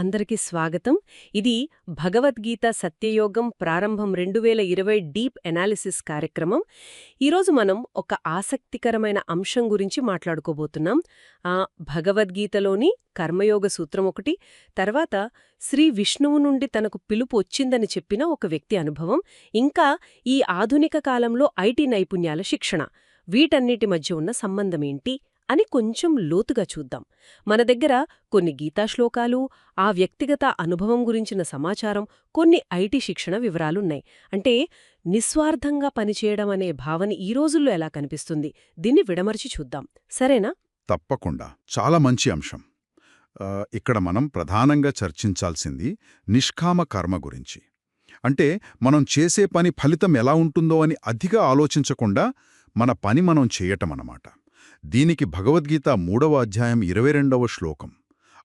అందరికీ స్వాగతం. ఇది భగవద్గీత సత్యయోగం ప్రారంభం రెండు వేల ఇరవై డీప్ ఎనాలిసిస్ కార్యక్రమం. ఈరోజు మనం ఒక ఆసక్తికరమైన అంశం గురించి మాట్లాడుకోబోతున్నాం. ఆ భగవద్గీతలోని కర్మయోగ సూత్రం ఒకటి తర్వాత శ్రీ విష్ణువు నుండి తనకు పిలుపు వచ్చిందని చెప్పిన ఒక వ్యక్తి అనుభవం ఇంకా ఈ ఆధునిక కాలంలో ఐటీ నైపుణ్యాల శిక్షణ. వీటన్నిటి మధ్య ఉన్న సంబంధమేంటి అని కొంచెం లోతుగా చూద్దాం. మన దగ్గర కొన్ని గీతా శ్లోకాలు ఆ వ్యక్తిగత అనుభవం గురించిన సమాచారం కొన్ని ఐటీ శిక్షణ వివరాలున్నాయి. అంటే నిస్వార్థంగా పనిచేయడం అనే భావన ఈ రోజుల్లో ఎలా కనిపిస్తుంది? దీన్ని విడమర్చి చూద్దాం. సరేనా? తప్పకుండా. చాలా మంచి అంశం. ఇక్కడ మనం ప్రధానంగా చర్చించాల్సింది నిష్కామ కర్మ గురించి. అంటే మనం చేసే పని ఫలితం ఎలా ఉంటుందో అని అధిగా ఆలోచించకుండా మన పని మనం చేయటమన్నమాట. దీనికి భగవద్గీత మూడవ అధ్యాయం ఇరవై రెండవ శ్లోకం.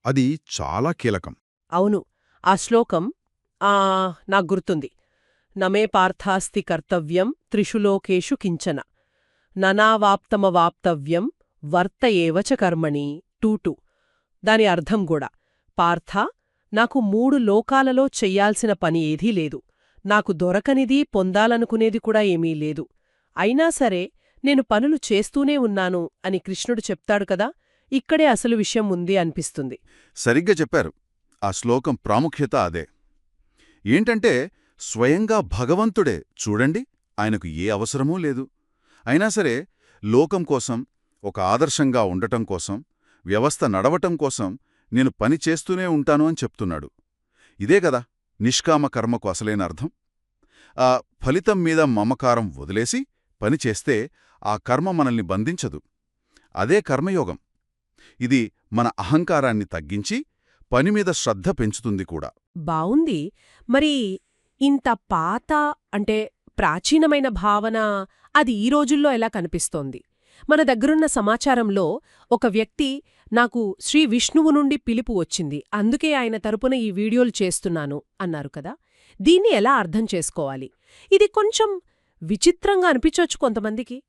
అది చాలా కీలకం. అవును ఆ శ్లోకం ఆ నాకు గుర్తుంది. నమే పార్థాస్తి కర్తవ్యం త్రిషులోకేషు కించన. ననావాప్తమవాప్తవ్యం వర్త ఏవచ కర్మణి టూటు దాని అర్థం కూడా పార్థ నాకు మూడు లోకాలలో చెయ్యాల్సిన పని ఏదీ లేదు. నాకు దొరకనిది పొందాలనుకునేది కూడా ఏమీ లేదు. అయినా సరే నేను పనులు చేస్తూనే ఉన్నాను అని కృష్ణుడు చెప్తాడు కదా ఇక్కడే అసలు విషయం ఉంది అనిపిస్తుంది. సరిగ్గా చెప్పారు. ఆ శ్లోకం ప్రాముఖ్యత అదే. ఏంటంటే స్వయంగా భగవంతుడే చూడండి ఆయనకు ఏ అవసరమూ లేదు. అయినా సరే లోకం కోసం ఒక ఆదర్శంగా ఉండటం కోసం వ్యవస్థ నడవటం కోసం నేను పని చేస్తూనే ఉంటాను అని చెప్తున్నాడు. ఇదే కదా నిష్కామ కర్మకు అసలైన అర్థం. ఆ ఫలితం మీద మమకారం వదిలేసి పనిచేస్తే ఆ కర్మ మనల్ని బంధించదు. అదే కర్మయోగం. ఇది మన అహంకారాన్ని తగ్గించి పనిమీద శ్రద్ధ పెంచుతుంది కూడా. బావుంది. మరి ఇంత పాత అంటే ప్రాచీనమైన భావన అది ఈ రోజుల్లో ఎలా కనిపిస్తోంది? మన దగ్గరున్న సమాచారంలో ఒక వ్యక్తి నాకు శ్రీ విష్ణువు నుండి పిలుపు వచ్చింది. అందుకే ఆయన తరపున ఈ వీడియోలు చేస్తున్నాను అన్నారు కదా. దీన్ని ఎలా అర్థం చేసుకోవాలి? ఇది కొంచెం విచిత్రంగా అనిపించొచ్చు కొంతమందికి.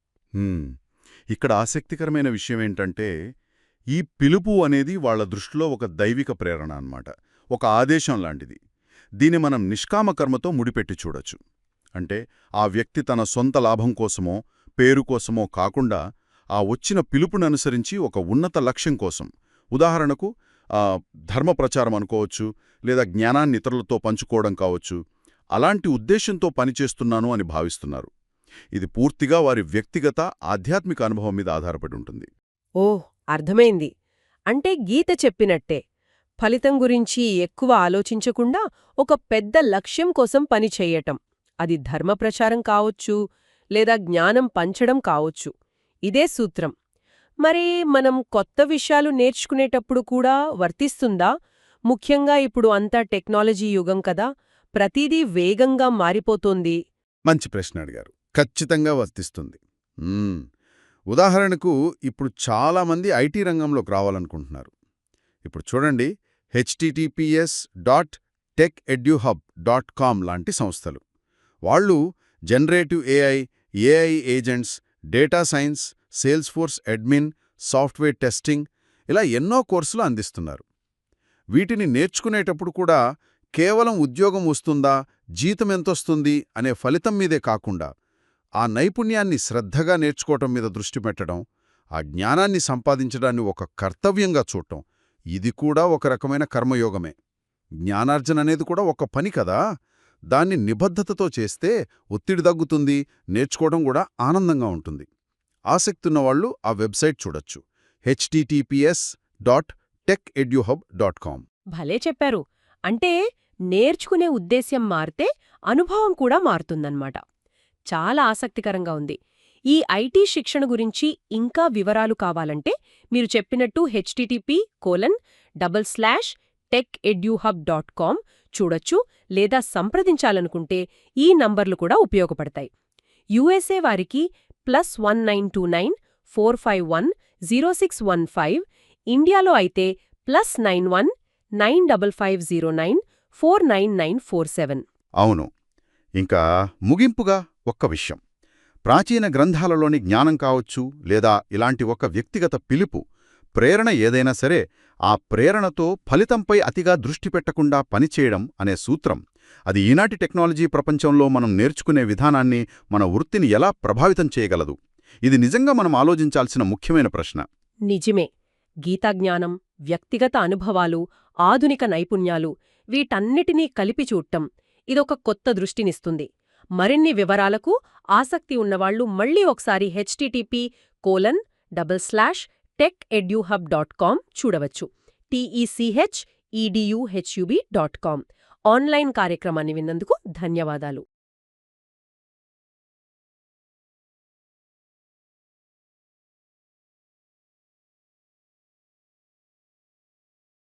ఇక్కడ ఆసక్తికరమైన విషయమేంటంటే ఈ పిలుపు అనేది వాళ్ళ దృష్టిలో ఒక దైవిక ప్రేరణ అన్నమాట. ఒక ఆదేశం లాంటిది. దీన్ని మనం నిష్కామ కర్మతో ముడిపెట్టి చూడొచ్చు. అంటే ఆ వ్యక్తి తన సొంత లాభం కోసమో పేరు కోసమో కాకుండా ఆ వచ్చిన పిలుపుననుసరించి ఒక ఉన్నత లక్ష్యం కోసం. ఉదాహరణకు ఆ, ధర్మ ప్రచారం అనుకోవచ్చు లేదా జ్ఞానాన్ని ఇతరులతో పంచుకోవడం కావచ్చు. అలాంటి ఉద్దేశంతో పనిచేస్తున్నాను అని భావిస్తున్నారు. ఇది పూర్తిగా వారి వ్యక్తిగత ఆధ్యాత్మిక అనుభవం మీద ఆధారపడి ఉంటుంది. ఓ అర్థమైంది. అంటే గీత చెప్పినట్టే. ఫలితం గురించి ఎక్కువ ఆలోచించకుండా ఒక పెద్ద లక్ష్యం కోసం పనిచెయ్యటం అది ధర్మప్రచారం కావచ్చు లేదా జ్ఞానం పంచడం కావచ్చు. ఇదే సూత్రం. మరి మనం కొత్త విషయాలు నేర్చుకునేటప్పుడు కూడా వర్తిస్తుందా? ముఖ్యంగా ఇప్పుడు అంతా టెక్నాలజీ యుగం కదా ప్రతిదీ వేగంగా మారిపోతోంది. మంచి ప్రశ్న అడిగారు. ఖచ్చితంగా వర్తిస్తుంది. ఉదాహరణకు ఇప్పుడు చాలామంది ఐటీ రంగంలోకి రావాలనుకుంటున్నారు. ఇప్పుడు చూడండి HTTPS dot tech eduhub dot com లాంటి సంస్థలు. వాళ్ళు generative AI AI agents data science sales force admin software testing ఇలా ఎన్నో కోర్సులు అందిస్తున్నారు. వీటిని నేర్చుకునేటప్పుడు కూడా కేవలం ఉద్యోగం వస్తుందా జీతం ఎంతొస్తుంది అనే ఫలితం మీదే కాకుండా ఆ నైపుణ్యాన్ని శ్రద్ధగా నేర్చుకోవటం మీద దృష్టి పెట్టడం ఆ జ్ఞానాన్ని సంపాదించడాన్ని ఒక కర్తవ్యంగా చూడటం ఇది కూడా ఒక రకమైన కర్మయోగమే. జ్ఞానార్జన అనేది కూడా ఒక పని కదా! దాన్ని నిబద్ధతతో చేస్తే ఒత్తిడి తగ్గుతుంది నేర్చుకోవడం కూడా ఆనందంగా ఉంటుంది. ఆసక్తున్న వాళ్ళు ఆ వెబ్సైట్ చూడొచ్చు. HTTPS dot tech eduhub dot com. భలే చెప్పారు. అంటే నేర్చుకునే ఉద్దేశ్యం మారితే అనుభవం కూడా మారుతుందన్నమాట. చాలా ఆసక్తికరంగా ఉంది. ఈ ఐటీ శిక్షణ గురించి ఇంకా వివరాలు కావాలంటే మీరు చెప్పినట్టు HTTP colon double slash tech eduhub dot com చూడొచ్చు లేదా సంప్రదించాలనుకుంటే ఈ నంబర్లు కూడా ఉపయోగపడతాయి. యుఎస్ఏ వారికి plus one nine two nine four five one zero six one five ఇండియాలో అయితే plus nine one nine double five zero nine four nine nine four seven. అవును. ఇంకా ముగింపుగా ఒక్క విషయం. ప్రాచీన గ్రంథాలలోని జ్ఞానం కావచ్చు లేదా ఇలాంటి ఒక వ్యక్తిగత పిలుపు ప్రేరణ ఏదైనా సరే ఆ ప్రేరణతో ఫలితంపై అతిగా దృష్టి పెట్టకుండా పనిచేయడం అనే సూత్రం అది ఈనాటి టెక్నాలజీ ప్రపంచంలో మనం నేర్చుకునే విధానాన్ని మన వృత్తిని ఎలా ప్రభావితం చేయగలదు? ఇది నిజంగా మనం ఆలోచించాల్సిన ముఖ్యమైన ప్రశ్న. నిజమే. గీతాజ్ఞానం వ్యక్తిగత అనుభవాలు ఆధునిక నైపుణ్యాలు వీటన్నిటినీ కలిపి చూడటం ఇదొక కొత్త దృష్టినిస్తుంది. మరిన్ని వివరాలకు ఆసక్తి ఉన్నవాళ్ళు మళ్ళీ ఒకసారి HTTP colon double slash tech eduhub dot com చూడవచ్చు. T E C H E D U H U B dot com. Online కార్యక్రమాన్ని విన్నందుకు ధన్యవాదాలు.